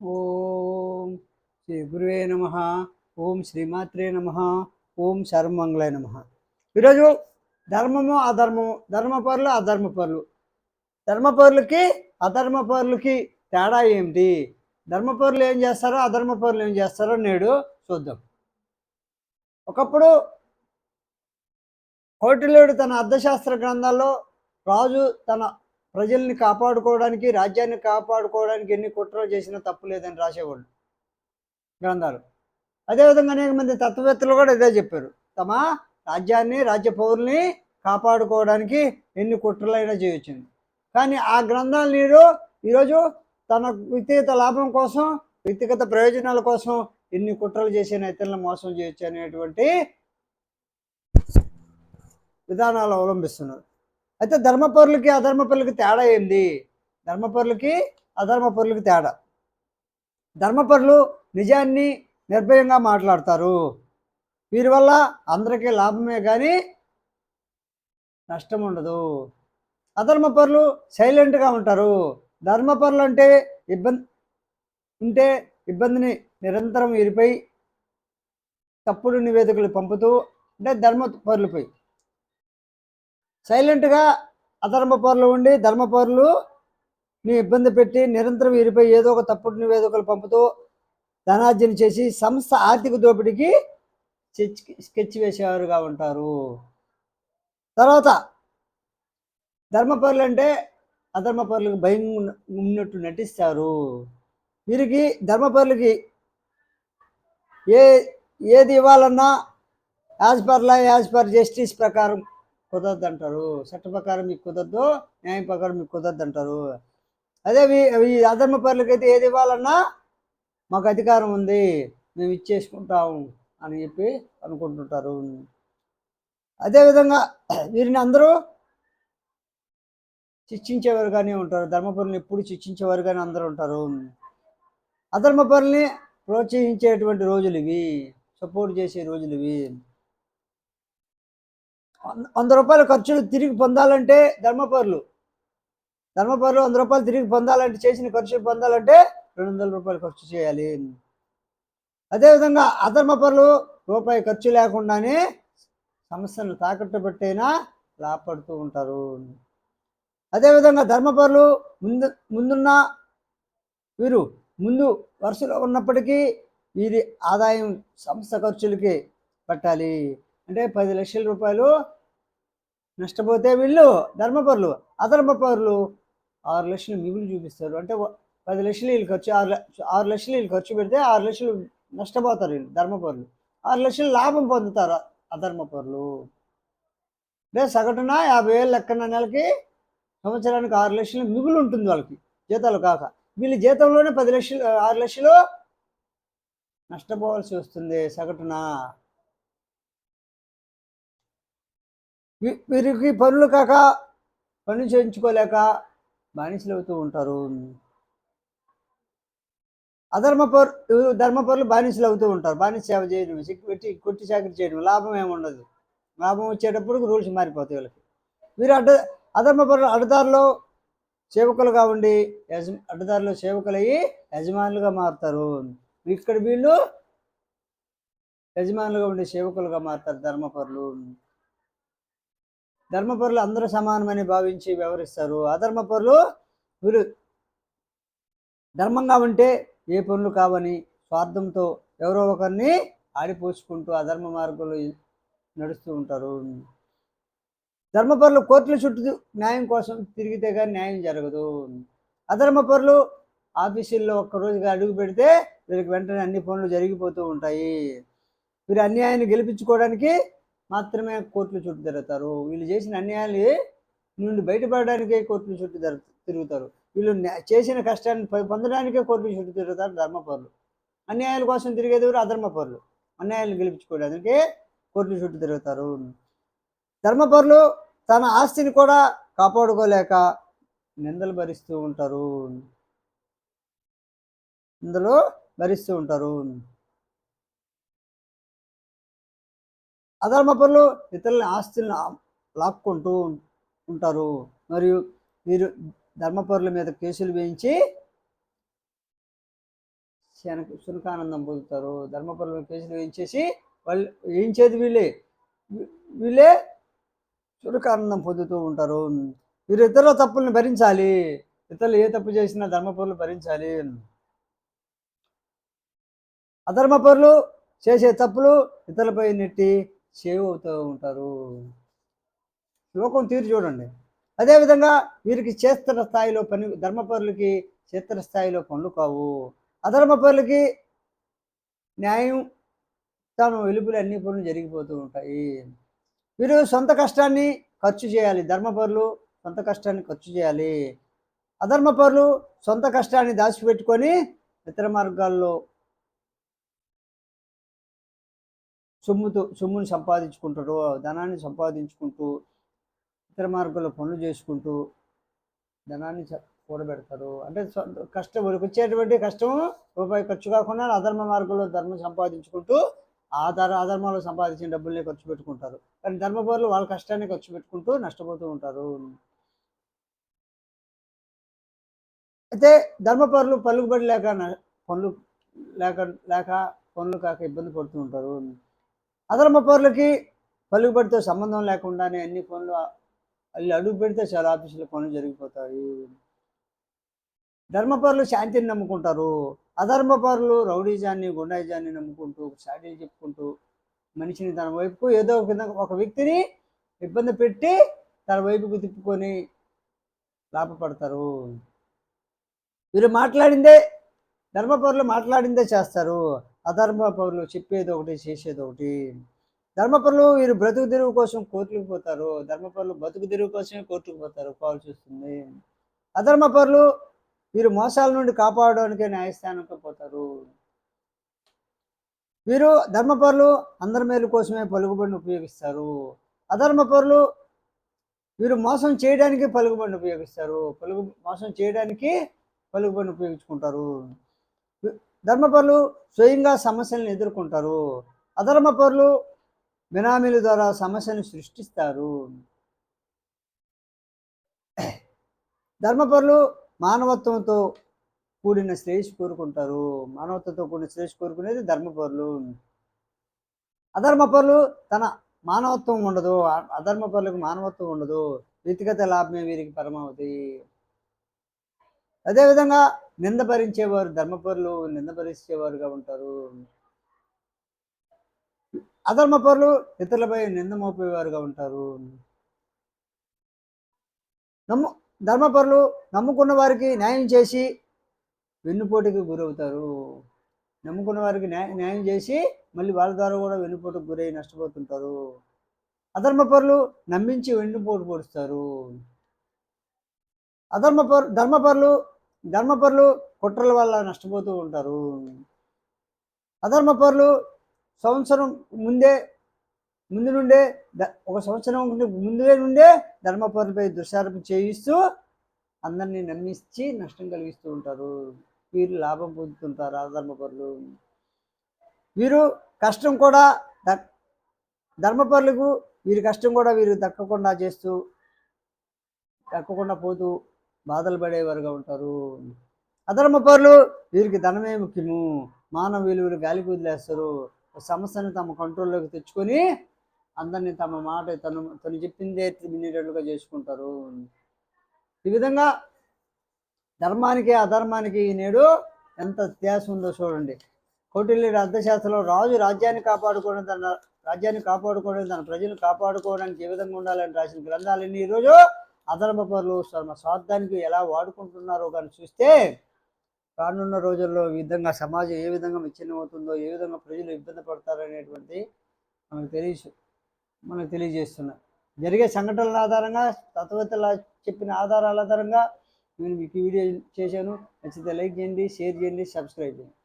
ఓం శ్రీ గురువే నమ. ఓం శ్రీమాత్రే నమ. ఓం శర్మంగళే నమ. ఈరోజు ధర్మము అధర్మము ధర్మపరులు అధర్మపరులు. ధర్మపరులకి అధర్మపరులకి తేడా ఏమిటి? ధర్మపరులు ఏం చేస్తారో అధర్మపరులు ఏం చేస్తారో నేడు చూద్దాం. ఒకప్పుడు కోటిలేడు తన అర్థశాస్త్ర గ్రంథాల్లో రాజు తన ప్రజల్ని కాపాడుకోవడానికి రాజ్యాన్ని కాపాడుకోవడానికి ఎన్ని కుట్రలు చేసినా తప్పు లేదని రాసేవాళ్ళు గ్రంథాలు. అదేవిధంగా అనేక మంది తత్వవేత్తలు కూడా ఇదే చెప్పారు. తమ రాజ్యాన్ని రాజ్య పౌరుల్ని కాపాడుకోవడానికి ఎన్ని కుట్రలైనా చేయొచ్చింది. కానీ ఆ గ్రంథాలు నీరు ఈరోజు తన వ్యక్తిగత లాభం కోసం వ్యక్తిగత ప్రయోజనాల కోసం ఎన్ని కుట్రలు చేసిన ఇతరులను మోసం చేయొచ్చు అనేటువంటి విధానాలు అవలంబిస్తున్నారు. అయితే ధర్మపరులకి అధర్మపరులకి తేడా ఏంది? ధర్మపరులకి అధర్మపరులకి తేడా. ధర్మపరులు నిజాన్ని నిర్భయంగా మాట్లాడతారు. వీరి వల్ల అందరికీ లాభమే కానీ నష్టం ఉండదు. అధర్మపరులు సైలెంట్గా ఉంటారు. ధర్మపరులు అంటే ఇబ్బంది ఉంటే ఇబ్బందిని నిరంతరం వీరిపై తప్పుడు నివేదికలు పంపుతూ అంటే ధర్మపరులపై సైలెంట్గా అధర్మ పౌరులు ఉండి ధర్మ పౌరులు ని ఇబ్బంది పెట్టి నిరంతరం వీరిపై ఏదో ఒక తప్పుడు నివేదికలు పంపుతూ ధనార్జన చేసి సంస్థ ఆర్థిక దోపిడీకి స్కెచ్ స్కెచ్ వేసేవారుగా ఉంటారు. తర్వాత ధర్మపరులు అంటే అధర్మపరులకు భయం ఉన్నట్టు నటిస్తారు. వీరికి ధర్మపరులకి ఏ ఏది ఇవ్వాలన్నా as per law as per justice ప్రకారం కుదరదు అంటారు చట్ట ప్రకారం మీకు కుదరదు న్యాయం ప్రకారం మీకు కుదరదు అంటారు అదే ఈ అధర్మ ఏది ఇవ్వాలన్నా మాకు అధికారం ఉంది మేము ఇచ్చేసుకుంటాం అని చెప్పి అనుకుంటుంటారు. అదేవిధంగా వీరిని అందరూ శిక్షించేవారుగానే ఉంటారు. ధర్మపరులను ఎప్పుడు శిక్షించేవారుగానే అందరూ ఉంటారు. అధర్మపరుల్ని ప్రోత్సహించేటువంటి రోజులు ఇవి సపోర్ట్ చేసే రోజులు ఇవి. వంద- రూపాయల ఖర్చులు తిరిగి పొందాలంటే ధర్మపరులు. ధర్మపరులు వంద రూపాయలు తిరిగి పొందాలంటే చేసిన ఖర్చులు పొందాలంటే రెండు వందల రూపాయలు ఖర్చు చేయాలి. అదేవిధంగా అధర్మపరులు రూపాయి ఖర్చు లేకుండానే సమస్యను తాకట్టు పెట్టైనా లాభపడుతూ ఉంటారు. అదేవిధంగా ధర్మపరులు ముందు ముందున్న వీరు ముందు వరుసలో ఉన్నప్పటికీ వీరి ఆదాయం సంస్థ ఖర్చులకి పెట్టాలి. అంటే పది లక్షల రూపాయలు నష్టపోతే వీళ్ళు ధర్మపరులు అధర్మపరులు. ఆరు లక్షలు మిగులు చూపిస్తారు. అంటే పది లక్షలు వీళ్ళు ఖర్చు ఆరు ఆరు లక్షలు వీళ్ళు ఖర్చు పెడితే ఆరు లక్షలు నష్టపోతారు వీళ్ళు ధర్మపరులు. ఆరు లక్షలు లాభం పొందుతారు అధర్మపరులు. అంటే సగటున యాభై వేలు లెక్కన నెలకి సంవత్సరానికి ఆరు లక్షలు మిగులు ఉంటుంది వాళ్ళకి జీతాలు కాక. వీళ్ళ జీతంలోనే పది లక్షలు ఆరు లక్షలు నష్టపోవాల్సి వస్తుంది సగటున. వీరికి పనులు కాక పనులు చేయించుకోలేక బానిసలు అవుతూ ఉంటారు. అధర్మ పౌరు ధర్మపరులు బానిసలు అవుతూ ఉంటారు. బానిస సేవ చేయడం పెట్టి కొట్టి చాకరి చేయడం లాభం ఏముండదు లాభం వచ్చేటప్పుడు రూల్స్ మారిపోతాయి వీళ్ళకి. వీరు అడ్డ అధర్మ పరులు అడ్డదారిలో సేవకులుగా ఉండి యజ అడ్డదారిలో సేవకులయ్యి యజమానులుగా మారుతారు. ఇక్కడ వీళ్ళు యజమానులుగా ఉండి సేవకులుగా మారుతారు ధర్మపరులు ధర్మపరులు అందరూ సమానమని భావించి వ్యవహరిస్తారు. అధర్మపరులు వీరు ధర్మంగా ఉంటే ఏ పనులు కావని స్వార్థంతో ఎవరో ఒకరిని ఆడిపోసుకుంటూ అధర్మ మార్గంలో నడుస్తూ ఉంటారు. ధర్మపరులు కోర్టుల చుట్టూ న్యాయం కోసం తిరిగితే కానీ న్యాయం జరగదు. అధర్మపరులు ఆఫీసుల్లో ఒక్కరోజుగా అడుగు పెడితే వీరికి వెంటనే అన్ని పనులు జరిగిపోతూ ఉంటాయి. వీరు అన్యాయాన్ని గెలిపించుకోవడానికి మాత్రమే కోర్టులు చుట్టూ తిరుగుతారు. వీళ్ళు చేసిన అన్యాయాలు నుండి బయటపడడానికే కోర్టులు చుట్టూ తిరు- తిరుగుతారు. వీళ్ళు చేసిన కష్టాన్ని పొందడానికే కోర్టులు చుట్టూ తిరుగుతారు ధర్మపరులు. అన్యాయాల కోసం తిరిగేది ఎవరు? అధర్మపరులు. అన్యాయాలను గెలిపించుకోవడానికి కోర్టుల చుట్టూ తిరుగుతారు. ధర్మపరులు తన ఆస్తిని కూడా కాపాడుకోలేక నిందలు భరిస్తూ ఉంటారు. నిందలు భరిస్తూ ఉంటారు. అధర్మపరులు ఇతరుల ఆస్తులను లాక్కుంటూ ఉంటారు. మరియు వీరు ధర్మపరుల మీద కేసులు వేయించి శనక శునకానందం పొందుతారు. ధర్మపరుల కేసులు వేయించేసి వాళ్ళు వేయించేది వీళ్ళే. వీళ్ళే శునకానందం పొందుతూ ఉంటారు. వీరు ఇతరుల తప్పులను భరించాలి. ఇతరులు ఏ తప్పు చేసినా ధర్మపరులు భరించాలి. అధర్మపరులు చేసే తప్పులు ఇతరులపై నెట్టి సేవ్ అవుతూ ఉంటారు. శ్లోకం తీరు చూడండి. అదేవిధంగా వీరికి చేస్తర స్థాయిలో పని ధర్మపరులకి చేస్తర స్థాయిలో పనులు కావు. అధర్మపరులకి న్యాయం తన వెలుపులు అన్ని పనులు జరిగిపోతూ ఉంటాయి. వీరు సొంత కష్టాన్ని ఖర్చు చేయాలి. ధర్మపరులు సొంత కష్టాన్ని ఖర్చు చేయాలి. అధర్మపరులు సొంత కష్టాన్ని దాచిపెట్టుకొని ఇతర మార్గాల్లో సొమ్ముతో సొమ్ముని సంపాదించుకుంటారు ధనాన్ని సంపాదించుకుంటూ ఇతర మార్గంలో పనులు చేసుకుంటూ ధనాన్ని చ- కూడబెడతారు అంటే కష్టం వచ్చేటువంటి కష్టం రూపాయి ఖర్చు కాకుండా అధర్మ మార్గంలో ధర్మం సంపాదించుకుంటూ ఆ ధర అధర్మంలో సంపాదించిన డబ్బుల్ని ఖర్చు పెట్టుకుంటారు. కానీ ధర్మపరులు వాళ్ళ కష్టాన్ని ఖర్చు పెట్టుకుంటూ నష్టపోతూ ఉంటారు. అయితే ధర్మపరులు పలుకుబడి లేక పనులు లేక లేక పనులు కాక ఇబ్బంది పడుతూ ఉంటారు. అధర్మ పౌరులకి పలుకుబడితో సంబంధం లేకుండానే అన్ని పనులు వాళ్ళు అడుగు పెడితే చాలా ఆఫీసులు పనులు జరిగిపోతాయి. ధర్మపరులు శాంతిని నమ్ముకుంటారు. అధర్మపరులు రౌడీజాన్ని గుండాయిజాన్ని నమ్ముకుంటూ సాడీలు చెప్పుకుంటూ మనిషిని తన వైపుకు ఏదో ఒక ఒక వ్యక్తిని ఇబ్బంది పెట్టి తన వైపుకు తిప్పుకొని లాభపడతారు. వీరు మాట్లాడిందే ధర్మపరులు మాట్లాడిందే చేస్తారు. అధర్మ పౌరులు చెప్పేది ఒకటి చేసేది ఒకటి. ధర్మపరులు వీరు బ్రతుకు తెరువు కోసం కోర్టులకు పోతారు. ధర్మపరులు బతుకు తెరువు కోసమే కోర్టుకు పోతారు. కావాల్సి వస్తుంది. అధర్మ వీరు మోసాల నుండి కాపాడడానికే న్యాయస్థానంకి పోతారు. వీరు ధర్మపరులు అందరి మేలు కోసమే పలుకుబడిని ఉపయోగిస్తారు. అధర్మపరులు వీరు మోసం చేయడానికి పలుకుబడిని ఉపయోగిస్తారు. పలుకు మోసం చేయడానికి పలుకుబడిని ఉపయోగించుకుంటారు. ధర్మపరులు స్వయంగా సమస్యలను ఎదుర్కొంటారు. అధర్మపరులు బినామీల ద్వారా సమస్యను సృష్టిస్తారు. ధర్మపరులు మానవత్వంతో కూడిన శ్రేయస్సు కోరుకుంటారు. మానవత్వంతో కూడిన శ్రేయస్సు కోరుకునేది ధర్మపరులు. అధర్మపరులు తన మానవత్వం ఉండదు. అధర్మపరులకు మానవత్వం ఉండదు. వ్యక్తిగత లాభమే వీరికి పరమావధి. అదేవిధంగా నింద భరించేవారు ధర్మపరులు నింద భరించేవారుగా ఉంటారు. అధర్మపరులు ఇతరులపై నింద మోపేవారుగా ఉంటారు. నమ్ము ధర్మపరులు నమ్ముకున్న వారికి న్యాయం చేసి వెన్నుపోటుకి గురవుతారు. నమ్ముకున్న వారికి న్యాయ న్యాయం చేసి మళ్ళీ వాళ్ళ ద్వారా కూడా వెన్నుపోటుకు గురై నష్టపోతుంటారు. అధర్మపరులు నమ్మించి వెన్నుపోటు పొడుస్తారు. అధర్మపరు ధర్మపరులు ధర్మపరులు కుట్రల వల్ల నష్టపోతూ ఉంటారు. అధర్మపరులు సంవత్సరం ముందే ముందు నుండే ద- ఒక సంవత్సరం ముందే నుండే ధర్మపరులపై దుష్టారోపణ చేయిస్తూ అందరినీ నమ్మించి నష్టం కలిగిస్తూ ఉంటారు. వీరు లాభం పొందుతుంటారు అధర్మపరులు వీరు కష్టం కూడా ధర్మపరులకు వీరి కష్టం కూడా వీరు దక్కకుండా చేస్తూ దక్కకుండా పోతూ బాధలు పడేవారుగా ఉంటారు. అధర్మపరులు వీరికి ధనమే ముఖ్యము. మానవ విలువలు గాలికి వదిలేస్తారు. సమస్యను తమ కంట్రోల్లోకి తెచ్చుకొని అందరినీ తమ మాట తను తను చెప్పిందే వినేటట్లుగా చేసుకుంటారు. ఈ విధంగా ధర్మానికి అధర్మానికి నేడు ఎంత వ్యత్యాసం ఉందో చూడండి. కౌటిల్య అర్థశాస్త్రంలో రాజు రాజ్యాన్ని కాపాడుకోవడం తన రాజ్యాన్ని కాపాడుకోవడం తన ప్రజలు కాపాడుకోవడానికి ఏ విధంగా ఉండాలని రాసిన గ్రంథాలన్నీ ఈరోజు అధర్మ పనులు తమ స్వార్థానికి ఎలా వాడుకుంటున్నారో కానీ చూస్తే రానున్న రోజుల్లో ఈ విధంగా సమాజం ఏ విధంగా విచ్ఛిన్నమవుతుందో ఏ విధంగా ప్రజలు ఇబ్బంది పడతారనేటువంటి మనకు తెలియ మనకు తెలియజేస్తున్నారు జరిగే సంఘటనల ఆధారంగా తత్వవేత్తల చెప్పిన ఆధారాల ఆధారంగా నేను మీకు వీడియో చేశాను. నచ్చితే లైక్ చేయండి షేర్ చేయండి సబ్స్క్రైబ్ చేయండి.